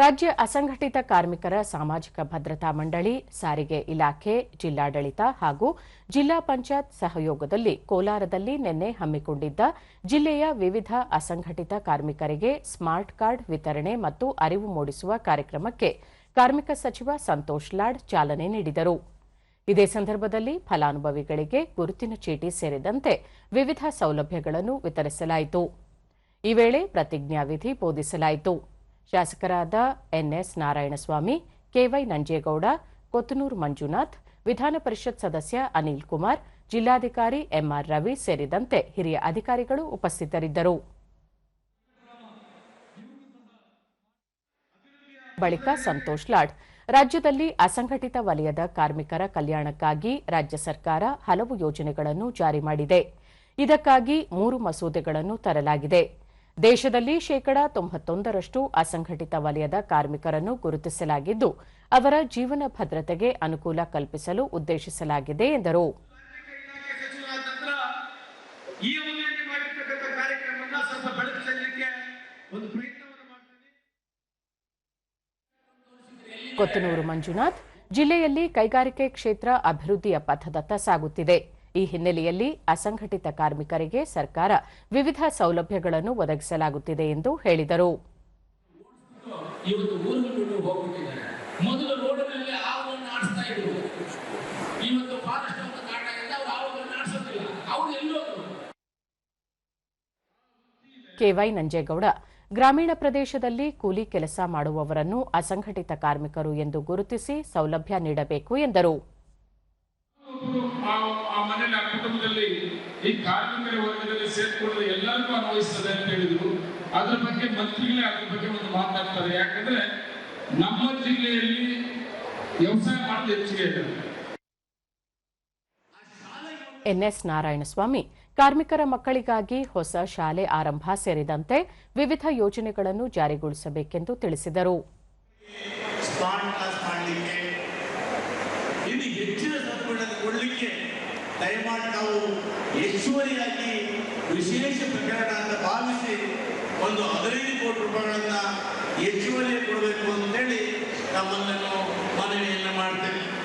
ರಾಜ್ಯ ಅಸಂಘಟಿತ ಕಾರ್ಮಿಕರ ಸಾಮಾಜಿಕ ಭದ್ರತಾ ಮಂಡಳಿ, ಸಾರಿಗೆ ಇಲಾಖೆ, ಜಿಲ್ಲಾಡಳಿತ ಹಾಗೂ ಜಿಲ್ಲಾ ಪಂಚಾಯತ್ ಸಹಯೋಗದಲ್ಲಿ ಕೋಲಾರದಲ್ಲಿ ನಿನ್ನೆ ಹಮ್ಮಿಕೊಂಡಿದ್ದ ಜಿಲ್ಲೆಯ ವಿವಿಧ ಅಸಂಘಟಿತ ಕಾರ್ಮಿಕರಿಗೆ ಸ್ಮಾರ್ಟ್ ಕಾರ್ಡ್ ವಿತರಣೆ ಮತ್ತು ಅರಿವು ಮೂಡಿಸುವ ಕಾರ್ಯಕ್ರಮಕ್ಕೆ ಕಾರ್ಮಿಕ ಸಚಿವ ಸಂತೋಷ್ ಲಾಡ್ ಚಾಲನೆ ನೀಡಿದರು. ಇದೇ ಸಂದರ್ಭದಲ್ಲಿ ಫಲಾನುಭವಿಗಳಿಗೆ ಗುರುತಿನ ಚೀಟಿ ಸೇರಿದಂತೆ ವಿವಿಧ ಸೌಲಭ್ಯಗಳನ್ನು ವಿತರಿಸಲಾಯಿತು. ಈ ವೇಳೆ ಪ್ರತಿಜ್ಞಾವಿಧಿ ಬೋಧಿಸಲಾಯಿತು. ಶಾಸಕರಾದ ಎನ್ಎಸ್ ನಾರಾಯಣಸ್ವಾಮಿ, ಕೆವೈ ನಂಜೇಗೌಡ ಕೊತ್ತನೂರು ಮಂಜುನಾಥ್, ವಿಧಾನ ಪರಿಷತ್ ಸದಸ್ಯ ಅನಿಲ್ ಕುಮಾರ್, ಜಿಲ್ಲಾಧಿಕಾರಿ ಎಂಆರ್ ರವಿ ಸೇರಿದಂತೆ ಹಿರಿಯ ಅಧಿಕಾರಿಗಳು ಉಪಸ್ಥಿತರಿದ್ದರು. ಬಳಿಕ ಸಂತೋಷ್ ಲಾಡ್, ರಾಜ್ಯದಲ್ಲಿ ಅಸಂಘಟಿತ ವಲಯದ ಕಾರ್ಮಿಕರ ಕಲ್ಯಾಣಕ್ಕಾಗಿ ರಾಜ್ಯ ಸರ್ಕಾರ ಹಲವು ಯೋಜನೆಗಳನ್ನು ಜಾರಿ ಮಾಡಿದೆ. ಇದಕ್ಕಾಗಿ ಮೂರು ಮಸೂದೆಗಳನ್ನು ತರಲಾಗಿದೆ. ದೇಶದಲ್ಲಿ ಶೇಕಡಾ ತೊಂಬತ್ತೊಂದರಷ್ಟು ಅಸಂಘಟಿತ ವಲಯದ ಕಾರ್ಮಿಕರನ್ನು ಗುರುತಿಸಲಾಗಿದ್ದು ಅವರ ಜೀವನ ಭದ್ರತೆಗೆ ಅನುಕೂಲ ಕಲ್ಪಿಸಲು ಉದ್ದೇಶಿಸಲಾಗಿದೆ ಎಂದರು. ಕೊತ್ತನೂರು ಮಂಜುನಾಥ್ ಜಿಲ್ಲೆಯಲ್ಲಿ ಕೈಗಾರಿಕೆ ಕ್ಷೇತ್ರ ಅಭಿವೃದ್ಧಿಯ ಪಥದತ್ತ ಸಾಗುತ್ತಿದೆ. ಈ ಹಿನ್ನೆಲೆಯಲ್ಲಿ ಅಸಂಘಟಿತ ಕಾರ್ಮಿಕರಿಗೆ ಸರ್ಕಾರ ವಿವಿಧ ಸೌಲಭ್ಯಗಳನ್ನು ಒದಗಿಸಲಾಗುತ್ತಿದೆ ಎಂದು ಹೇಳಿದರು. ಕೆವೈ ನಂಜೇಗೌಡ ಗ್ರಾಮೀಣ ಪ್ರದೇಶದಲ್ಲಿ ಕೂಲಿ ಕೆಲಸ ಮಾಡುವವರನ್ನು ಅಸಂಘಟಿತ ಕಾರ್ಮಿಕರು ಎಂದು ಗುರುತಿಸಿ ಸೌಲಭ್ಯ ನೀಡಬೇಕು ಎಂದರು. ಆ ಮನೆಯಲ್ಲಿ ಆ ಕುಟುಂಬದಲ್ಲಿ ಈ ಕಾರ್ಮಿಕರ ವರ್ಗದಲ್ಲಿ ಸೇರ್ಕೊಳ್ಳಲು ಎಲ್ಲರಿಗೂ ಅನ್ವಯಿಸ್ತದೆ ಅಂತ ಹೇಳಿದ್ರು. ಅದ್ರ ಬಗ್ಗೆ ಮಂತ್ರಿಗಳೇ ಅದ್ರ ಬಗ್ಗೆ ಒಂದು ಮಾತಾಡ್ತಾರೆ. ಯಾಕಂದ್ರೆ ನಮ್ಮ ಜಿಲ್ಲೆಯಲ್ಲಿ ವ್ಯವಸಾಯ ಮಾಡೋದು ಹೆಚ್ಚಿಗೆ ಎನ್ಎಸ್ ನಾರಾಯಣಸ್ವಾಮಿ ಕಾರ್ಮಿಕರ ಮಕ್ಕಳಿಗಾಗಿ ಹೊಸ ಶಾಲೆ ಆರಂಭ ಸೇರಿದಂತೆ ವಿವಿಧ ಯೋಜನೆಗಳನ್ನು ಜಾರಿಗೊಳಿಸಬೇಕೆಂದು ತಿಳಿಸಿದರು. ಸ್ಮಾರ್ಟ್ ಕ್ಲಾಸ್ ಮಾಡಲಿಕ್ಕೆ ಇನ್ನು ಹೆಚ್ಚಿನ ಕೊಡಲಿಕ್ಕೆ ದಯಮಾಡಿ ನಾವು ಹೆಚ್ಚುವರಿಯಾಗಿ ವಿಶೇಷ ಪ್ರಕರಣ ಅಂತ ಭಾವಿಸಿ ಒಂದು ಹದಿನೈದು ಕೋಟಿ ರೂಪಾಯಿಗಳನ್ನು ಹೆಚ್ಚುವರಿ ಕೊಡಬೇಕು ಅಂತೇಳಿ ನಮ್ಮನ್ನು ಮನವಿಯನ್ನು ಮಾಡ್ತೇವೆ.